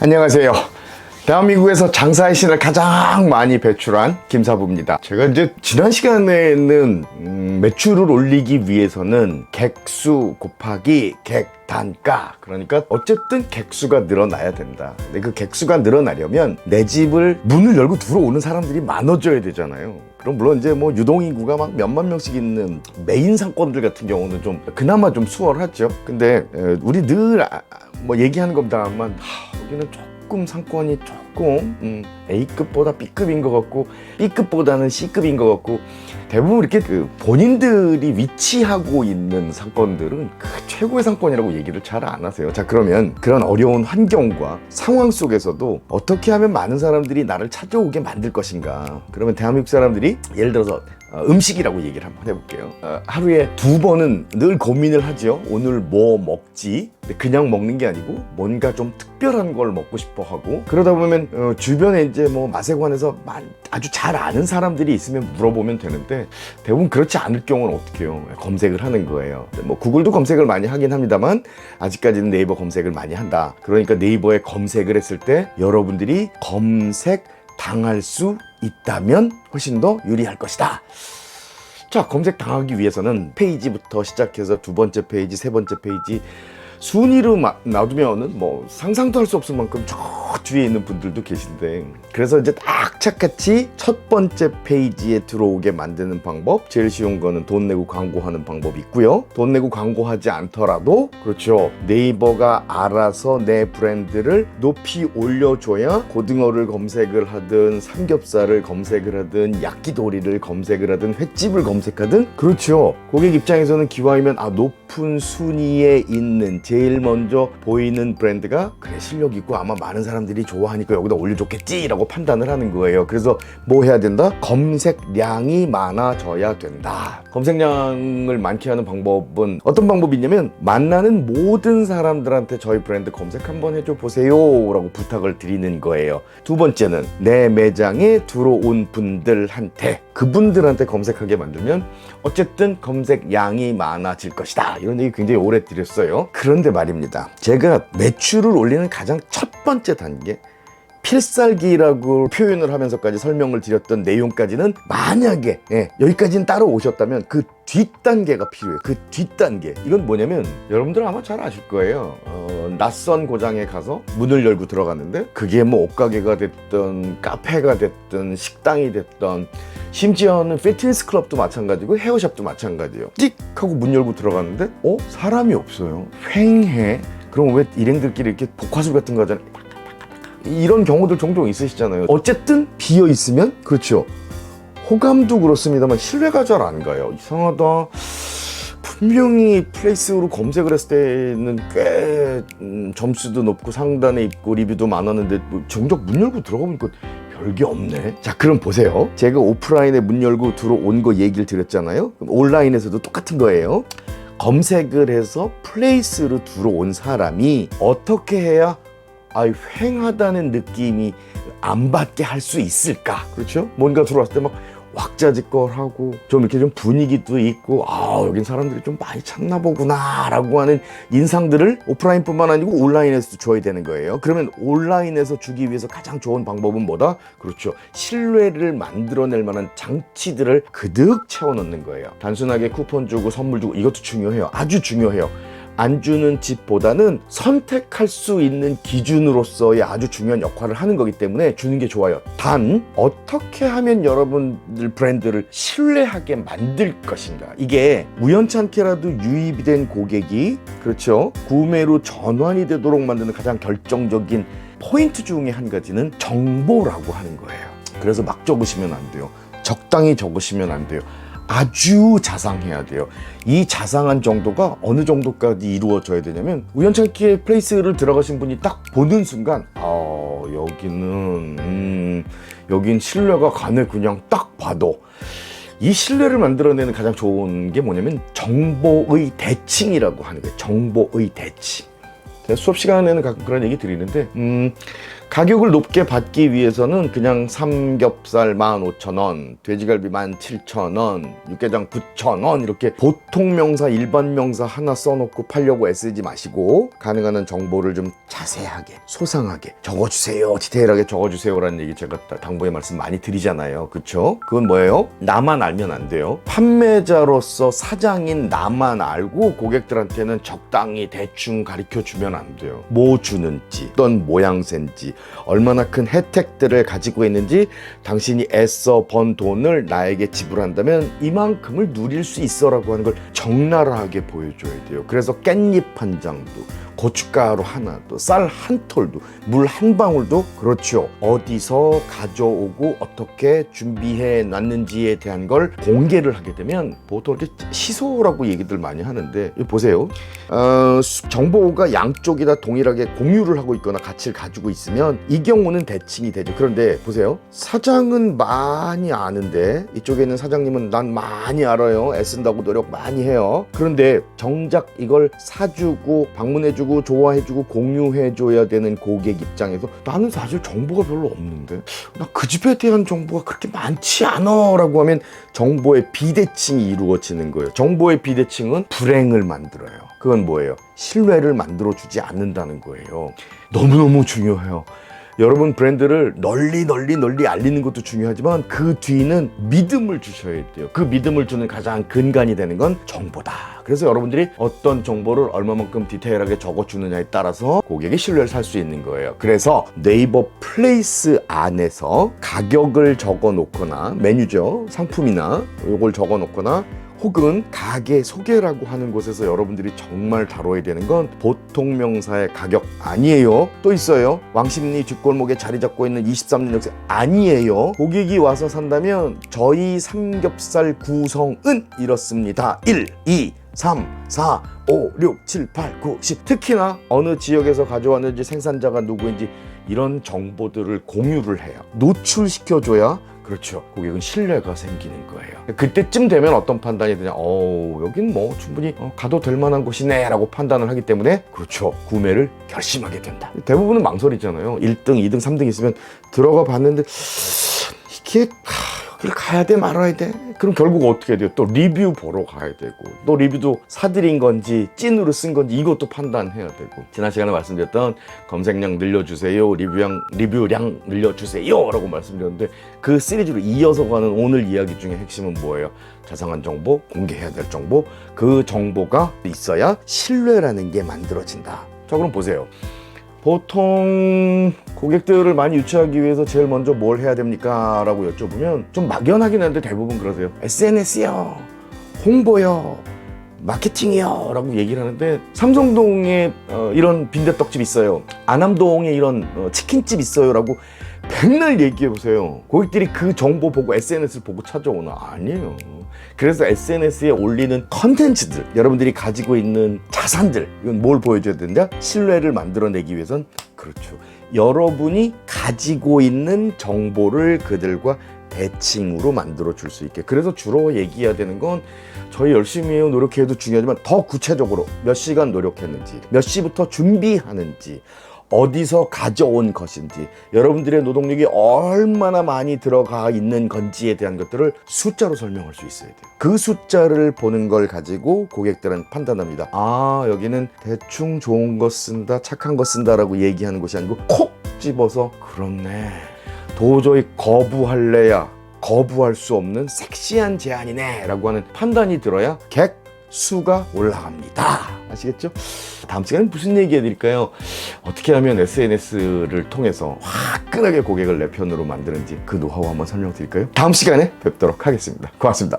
안녕하세요. 대한민국에서 장사의 신을 가장 많이 배출한 김사부입니다. 제가 이제 지난 시간에는 음, 매출을 올리기 위해서는 객수 곱하기 객 단가 그러니까 어쨌든 객수가 늘어나야 된다. 근데 그 객수가 늘어나려면 내 집을 문을 열고 들어오는 사람들이 많아져야 되잖아요. 그럼 물론 이제 뭐 유동인구가 막 몇만 명씩 있는 메인 상권들 같은 경우는 좀 그나마 좀 수월하죠. 근데 에, 우리 늘 뭐 얘기하는 겁니다만 하, 여기는 조금 상권이 조금 음, A급보다 B급인 것 같고 B급보다는 C급인 것 같고 대부분 이렇게 그 본인들이 위치하고 있는 상권들은 그 최고의 상권이라고 얘기를 잘 안 하세요. 자 그러면 그런 어려운 환경과 상황 속에서도 어떻게 하면 많은 사람들이 나를 찾아오게 만들 것인가? 그러면 대한민국 사람들이 예를 들어서 어, 음식이라고 얘기를 한번 해볼게요. 어, 하루에 두 번은 늘 고민을 하죠. 오늘 뭐 먹지? 그냥 먹는 게 아니고 뭔가 좀 특별한 걸 먹고 싶어 하고 그러다 보면 어, 주변에 이제 뭐 맛에 관해서 만- 아주 잘 아는 사람들이 있으면 물어보면 되는데 대부분 그렇지 않을 경우는 어떻게 해요? 검색을 하는 거예요. 뭐 구글도 검색을 많이 하긴 합니다만 아직까지는 네이버 검색을 많이 한다. 그러니까 네이버에 검색을 했을 때 여러분들이 검색 당할 수 있다면 훨씬 더 유리할 것이다. 자, 검색 당하기 위해서는 페이지부터 시작해서 두 번째 페이지, 세 번째 페이지 순위로 마- 놔두면은 뭐 상상도 할 수 없을 만큼 저 뒤에 있는 분들도 계신데 그래서 이제 딱 착같이 첫 번째 페이지에 들어오게 만드는 방법 제일 쉬운 거는 돈 내고 광고하는 방법이 있고요. 돈 내고 광고하지 않더라도 그렇죠. 네이버가 알아서 내 브랜드를 높이 올려줘야 고등어를 검색을 하든 삼겹살을 검색을 하든 야끼도리를 검색을 하든 횟집을 검색하든 그렇죠. 고객 입장에서는 기왕이면 아 높 은 순위에 있는 제일 먼저 보이는 브랜드가 그래 실력 있고 아마 많은 사람들이 좋아하니까 여기다 올려줬겠지라고 판단을 하는 거예요. 그래서 뭐 해야 된다? 검색량이 많아져야 된다. 검색량을 많게 하는 방법은 어떤 방법이 있냐면 만나는 모든 사람들한테 저희 브랜드 검색 한번 해줘 보세요 라고 부탁을 드리는 거예요. 두 번째는 내 매장에 들어온 분들한테 그분들한테 검색하게 만들면 어쨌든 검색량이 많아질 것이다 이런 얘기 굉장히 오래 드렸어요 그런데 말입니다 제가 매출을 올리는 가장 첫 번째 단계 필살기라고 표현을 하면서까지 설명을 드렸던 내용까지는 만약에 예, 여기까지는 따로 오셨다면 그 뒷단계가 필요해요. 그 뒷단계. 이건 뭐냐면 여러분들 아마 잘 아실 거예요. 어, 낯선 고장에 가서 문을 열고 들어갔는데 그게 뭐 옷가게가 됐든 카페가 됐든 식당이 됐든 심지어는 피트니스 클럽도 마찬가지고 헤어샵도 마찬가지예요. 찍 하고 문 열고 들어갔는데 어? 사람이 없어요. 횡해. 그럼 왜 일행들끼리 이렇게 복화술 같은 거 하잖아요. 이런 경우들 종종 있으시잖아요. 어쨌든 비어 있으면 그렇죠. 호감도 그렇습니다만 신뢰가 잘 안 가요. 이상하다. 분명히 플레이스로 검색을 했을 때는 꽤 음, 점수도 높고 상단에 있고 리뷰도 많았는데 뭐 정작 문 열고 들어가 보니까 별게 없네. 자, 그럼 보세요. 제가 오프라인에 문 열고 들어온 거 얘기를 드렸잖아요. 그럼 온라인에서도 똑같은 거예요. 검색을 해서 플레이스로 들어온 사람이 어떻게 해야 아, 횡하다는 느낌이 안 받게 할 수 있을까? 그렇죠? 뭔가 들어왔을 때 막 왁자지껄하고 좀 이렇게 좀 분위기도 있고 아 여긴 사람들이 좀 많이 찾나 보구나 라고 하는 인상들을 오프라인뿐만 아니고 온라인에서도 줘야 되는 거예요. 그러면 온라인에서 주기 위해서 가장 좋은 방법은 뭐다? 그렇죠. 신뢰를 만들어낼 만한 장치들을 그득 채워 넣는 거예요. 단순하게 쿠폰 주고 선물 주고 이것도 중요해요. 아주 중요해요. 안 주는 집보다는 선택할 수 있는 기준으로서의 아주 중요한 역할을 하는 거기 때문에 주는 게 좋아요. 단 어떻게 하면 여러분들 브랜드를 신뢰하게 만들 것인가? 이게 우연찮게라도 유입이 된 고객이 그렇죠 구매로 전환이 되도록 만드는 가장 결정적인 포인트 중에 한 가지는 정보라고 하는 거예요. 그래서 막 적으시면 안 돼요. 적당히 적으시면 안 돼요. 아주 자상해야 돼요. 이 자상한 정도가 어느 정도까지 이루어져야 되냐면 우연찮게 플레이스를 들어가신 분이 딱 보는 순간 아 여기는 음, 여긴 신뢰가 가네 그냥 딱 봐도 이 신뢰를 만들어내는 가장 좋은 게 뭐냐면 정보의 대칭이라고 하는 거예요. 정보의 대칭. 수업 시간에는 가끔 그런 얘기 드리는데 음, 가격을 높게 받기 위해서는 그냥 삼겹살 15,000원, 돼지갈비 17,000원, 육개장 9,000원 이렇게 보통 명사, 일반 명사 하나 써놓고 팔려고 애쓰지 마시고 가능한 한 정보를 좀 자세하게, 소상하게 적어주세요. 디테일하게 적어주세요라는 얘기 제가 당부의 말씀 많이 드리잖아요. 그쵸? 그건 뭐예요? 나만 알면 안 돼요. 판매자로서 사장인 나만 알고 고객들한테는 적당히 대충 가르쳐 주면 안 돼요. 뭐 주는지, 어떤 모양새인지, 얼마나 큰 혜택들을 가지고 있는지 당신이 애써 번 돈을 나에게 지불한다면 이만큼을 누릴 수 있어라고 하는 걸 적나라하게 보여줘야 돼요. 그래서 깻잎 한 장도 고춧가루 하나도 쌀 한 톨도 물 한 방울도 그렇죠 어디서 가져오고 어떻게 준비해 놨는지에 대한 걸 공개를 하게 되면 보통 이렇게 시소라고 얘기들 많이 하는데 이거 보세요 어, 수- 정보가 양쪽이 다 동일하게 공유를 하고 있거나 가치를 가지고 있으면 이 경우는 대칭이 되죠. 그런데 보세요. 사장은 많이 아는데 이쪽에 있는 사장님은 난 많이 알아요. 애쓴다고 노력 많이 해요. 그런데 정작 이걸 사주고 방문해주고 좋아해주고 공유해줘야 되는 고객 입장에서 나는 사실 정보가 별로 없는데 나 그 집에 대한 정보가 그렇게 많지 않아 라고 하면 정보의 비대칭이 이루어지는 거예요. 정보의 비대칭은 불행을 만들어요. 그건 뭐예요? 신뢰를 만들어주지 않는다는 거예요 너무너무 중요해요 여러분 브랜드를 널리 널리 널리 알리는 것도 중요하지만 그 뒤는 믿음을 주셔야 돼요. 그 믿음을 주는 가장 근간이 되는 건 정보다. 그래서 여러분들이 어떤 정보를 얼마만큼 디테일하게 적어주느냐에 따라서 고객의 신뢰를 살 수 있는 거예요. 그래서 네이버 플레이스 안에서 가격을 적어 놓거나 메뉴죠. 상품이나 이걸 적어 놓거나 혹은 가게 소개라고 하는 곳에서 여러분들이 정말 다뤄야 되는 건 보통 명사의 가격 아니에요. 또 있어요. 왕십리 뒷골목에 자리 잡고 있는 23년 역사 아니에요. 고객이 와서 산다면 저희 삼겹살 구성은 이렇습니다. 1, 2, 3, 4, 5, 6, 7, 8, 9, 10. 특히나 어느 지역에서 가져왔는지 생산자가 누구인지 이런 정보들을 공유를 해요. 노출시켜줘야 그렇죠. 고객은 신뢰가 생기는 거예요. 그때쯤 되면 어떤 판단이 드냐? 어, 여긴 뭐 충분히 어, 가도 될 만한 곳이네라고 판단을 하기 때문에 그렇죠. 구매를 결심하게 된다. 대부분은 망설이잖아요. 1등, 2등, 3등 있으면 들어가 봤는데 이게 하, 여기를 가야 돼 말아야 돼. 그럼 결국 어떻게 돼요? 또 리뷰 보러 가야 되고 또 리뷰도 사드린 건지 찐으로 쓴 건지 이것도 판단해야 되고. 지난 시간에 말씀드렸던 검색량 늘려주세요 리뷰량 리뷰량 늘려주세요 라고 말씀드렸는데 그 시리즈로 이어서 가는 오늘 이야기 중에 핵심은 뭐예요? 자상한 정보 공개해야 될 정보. 그 정보가 있어야 신뢰라는 게 만들어진다. 자 그럼 보세요. 보통 고객들을 많이 유치하기 위해서 제일 먼저 뭘 해야 됩니까? 라고 여쭤보면 좀 막연하긴 한데 대부분 그러세요. SNS요. 홍보요. 마케팅이요. 라고 얘기를 하는데 삼성동에 어, 이런 빈대떡집 있어요. 안암동에 이런 어, 치킨집 있어요. 라고 백날 얘기해 보세요. 고객들이 그 정보 보고 SNS를 보고 찾아오나? 아니에요. 그래서 SNS에 올리는 컨텐츠들, 여러분들이 가지고 있는 자산들, 이건 뭘 보여줘야 된다? 신뢰를 만들어내기 위해선 그렇죠. 여러분이 가지고 있는 정보를 그들과 대칭으로 만들어 줄 수 있게. 그래서 주로 얘기해야 되는 건 저희 열심히 노력해도 중요하지만 더 구체적으로 몇 시간 노력했는지, 몇 시부터 준비하는지, 어디서 가져온 것인지, 여러분들의 노동력이 얼마나 많이 들어가 있는 건지에 대한 것들을 숫자로 설명할 수 있어야 돼요. 그 숫자를 보는 걸 가지고 고객들은 판단합니다. 아, 여기는 대충 좋은 거 쓴다, 착한 거 쓴다 라고 얘기하는 것이 아니고 콕 집어서 그렇네. 도저히 거부할래야 거부할 수 없는 섹시한 제안이네 라고 하는 판단이 들어야 객 수가 올라갑니다. 아시겠죠? 다음 시간에 무슨 얘기 해드릴까요? 어떻게 하면 SNS를 통해서 화끈하게 고객을 내 편으로 만드는지 그 노하우 한번 설명드릴까요? 다음 시간에 뵙도록 하겠습니다. 고맙습니다.